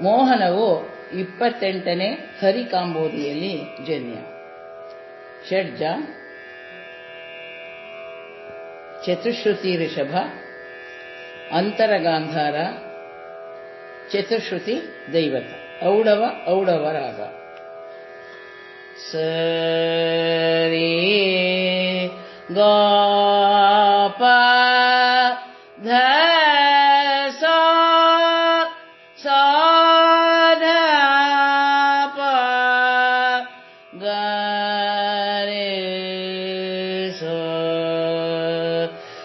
ಮೋಹನವು ಇಪ್ಪತ್ತೆಂಟನೇ ಹರಿಕಾಂಬೋದಿಯಲ್ಲಿ ಜನ್ಯ. ಷಡ್ಜ, ಚತುಶ್ರುತಿ ಋಷಭ, ಅಂತರಗಾಂಧಾರ, ಚತುಶ್ರುತಿ ದೈವತ. ಔಡವ ಔಡವ ರಾಗ. ಸರಿ ಗೋಪ ಧ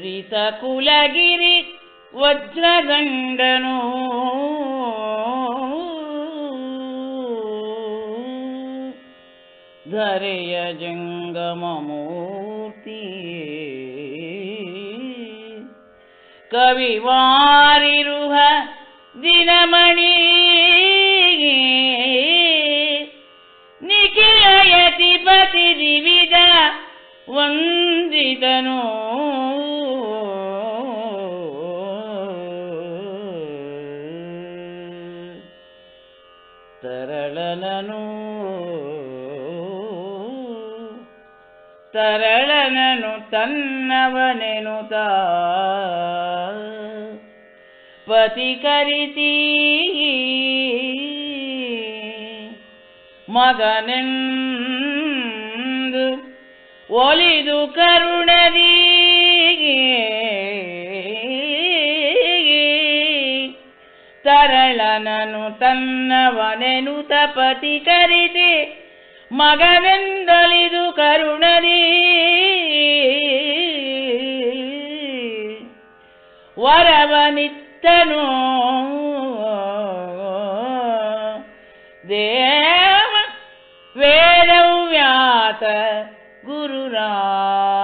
ದುರಿತ ಕುಲಗಿರಿ ವಜ್ರಗಂಡನು. ಧರೆಯ ಜಂಗಮ ಮೂರ್ತಿ ಕವಿವಾರಿರುಹ ದಿನಮಣಿ. ನಿಖಿಲಯತಿ ಪತಿ ದಿವಿದ ವಂದಿತನು. ತರಳನನು. ತರಳನನು ತನ್ನವನೆನುತ ಪತಿ ಕರಿತಿ ಮಗನೆಂದು ಒಲಿದು ಕರುಣದಿ. ತರಳನನು ತನ್ನವನೆನು ತಪತಿ ಕರಿತಿ. ಮಗನೆಂದೊಲಿದು ಕರುಣದಿ ವರವನಿತ್ತನು. ದೇವ ವೇದವ್ಯಾಸ ಗುರುರಾಯ